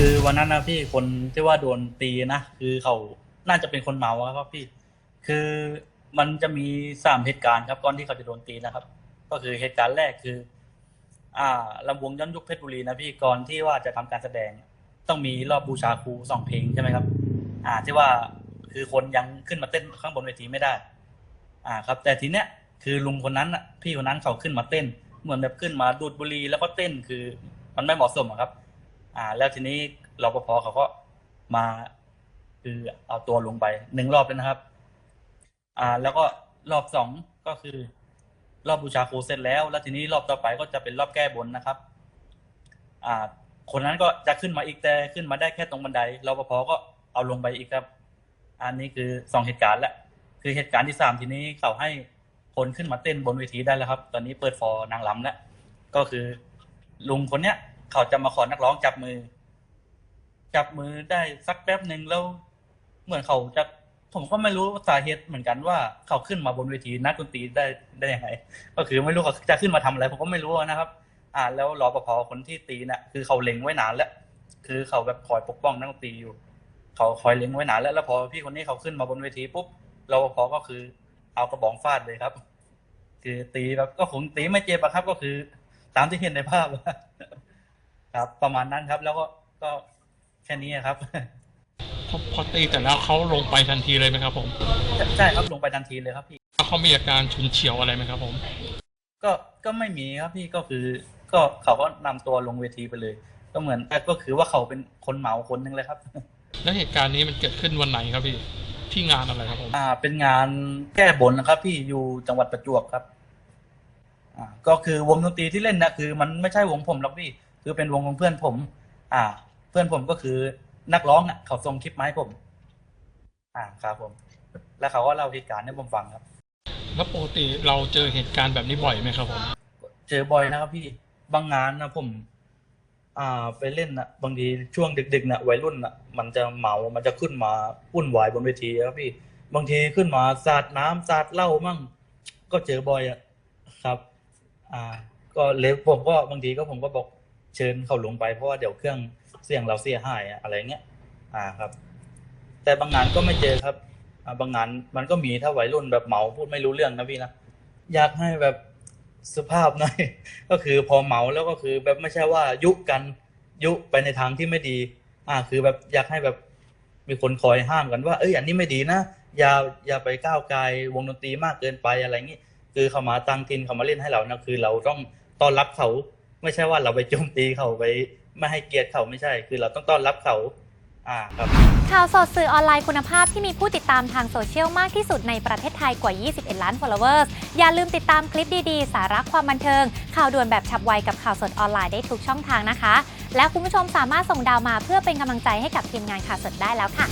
คือวันนั้นนะพี่คนที่ว่าโดนตีนะคือเขาน่าจะเป็นคนเมาครับพี่ คือมันจะมีสามเหตุการณ์ครับก่อนที่เขาจะโดนตีนะครับ ก็คือเหตุการณ์แรกคือ อ่าลำวงย้อนยุคเพชรบุรีนะพี่ก่อนที่ว่าจะทำการแสดง ต้องมีรอบบูชาครูสองเพลงใช่ไหมครับ อ่าที่ว่าคือคนยังขึ้นมาเต้นข้างบนเวทีไม่ได้ อ่าครับ แต่ทีเนี้ยคือลุงคนนั้นอะพี่คนนั้นเขาขึ้นมาเต้น เหมือนแบบขึ้นมาดูดบุหรี่แล้วก็เต้นคือมันไม่เหมาะสมครับ อ่า แล้วทีนี้รปภเขาก็มาคือเอาตัวลงไปหนึ่งรอบเลยนะครับ อ่า แล้วก็รอบสองก็คือ รอบบูชาครูเสร็จแล้ว แล้วทีนี้รอบต่อไปก็จะเป็นรอบแก้บนนะครับ อ่า คนนั้นก็จะขึ้นมาอีกแต่ขึ้นมาได้แค่ตรงบันไดรปภก็เอาลงไปอีกครับ อันนี้คือสองเหตุการณ์แล้วคือเหตุการณ์ที่สามทีนี้เขาให้คนขึ้นมาเต้นบนเวทีได้แล้วครับ ตอนนี้เปิดฟอร์นางรำแล้วก็คือลุงคนเนี้ย เขาจะมาขอนักร้องจับมือ จับมือได้สักแป๊บหนึ่งแล้ว เหมือนเขาจะผมก็ไม่รู้สาเหตุเหมือนกันว่าเขาขึ้นมาบนเวทีนักดนตรีได้ได้ยังไง ก็คือไม่รู้เขาจะขึ้นมาทำอะไร ผมก็ไม่รู้นะครับ อ่า แล้วรอปภคนที่ตีเนี่ยคือเขาเล็งไว้นานแล้วคือเขาแบบคอยปกป้องนักดนตรีอยู่ เขาคอยเล็งไว้นานแล้วแล้วพอพี่คนนี้เขาขึ้นมาบนเวทีปุ๊บรปภก็คือ เอากระบองฟาดเลยครับ คือตีแบบก็คงตีไม่เจ็บอะครับ ก็คือ ตามที่เห็นในภาพ ครับ ประมาณนั้นครับ แล้วก็ก็แค่นี้ครับ พอพอตีแต่แล้วเขาลงไปทันทีเลยไหมครับ ผมใช่ครับลงไปทันทีเลยครับพี่ แล้วเขามีอาการฉุนเฉียวอะไรไหมครับ ผม ก็ก็ไม่มีครับพี่ก็คือ ก็เขาก็นำตัวลงเวทีไปเลย ก็เหมือนก็คือว่าเขาเป็นคนเหมาคนหนึงเลยครับ แล้วเหตุการณ์นี้มันเกิดขึ้นวันไหนครับพี่ที่งานอะไรครับผมอ่าเป็นงานแก้บนนะครับ พี่อยู่จังหวัดประจวบครับ อ่า ก็คือวงดนตรีที่เล่นนะคือ มันไม่ใช่วงผมหรอกพี่ คือเป็นวงของเพื่อนผม อ่า เพื่อนผมก็คือนักร้องอะ เขาส่งคลิปมาให้ผม อ่าครับผม แล้วเขาก็เล่าเหตุการณ์ให้ผมฟังครับ แล้วปกติเราเจอเหตุการณ์แบบนี้บ่อยไหมครับผม เจอบ่อยนะครับพี่บางงานนะผม อ่า ไปเล่นนะบางทีช่วงดึกๆนะวัยรุ่นนะมันจะเมา มันจะขึ้นมาวุ่นวายบนเวทีครับพี่ บางทีขึ้นมาสาดน้ำสาดเหล้ามั่ง ก็เจอบ่อยอะครับ อ่า ก็เลยผมก็บางทีก็ผมก็บอก เชิญเขาลงไปเพราะว่าเดี๋ยวเครื่องเสียงเราเสียหายอะไรเงี้ย อ่าครับ แต่บางงานก็ไม่เจอครับบางงานมันก็มีถ้าวัยรุ่นแบบเมาพูดไม่รู้เรื่องนะพี่นะอยากให้แบบสุภาพหน่อย ก็คือพอเมาแล้วก็คือแบบไม่ใช่ว่ายุกันยุไปในทางที่ไม่ดี อ่า คือแบบอยากให้แบบมีคนคอยห้ามกันว่าเอ้ยอันนี้ไม่ดีนะอย่าอย่าไปก้าวไกลวงดนตรีมากเกินไปอะไรอย่างนี้ คือเขามาตั้งทินเขามาเล่นให้เรานะคือเราต้องต้อนรับเขา ไม่ใช่ว่าเราไปโจมตีเขาไปไม่ให้เกียรติเขาไม่ใช่ คือเราต้องต้อนรับเขาอ่าครับ ข่าวสดสื่อออนไลน์คุณภาพที่มีผู้ติดตามทางโซเชียลมากที่สุดในประเทศไทยกว่า 21 ล้าน followers อย่าลืมติดตามคลิปดีๆ สาระความบันเทิง ข่าวด่วนแบบฉับไวกับข่าวสดออนไลน์ได้ทุกช่องทางนะคะ และคุณผู้ชมสามารถส่งดาวมาเพื่อเป็นกำลังใจให้กับทีมงานข่าวสดได้แล้วค่ะ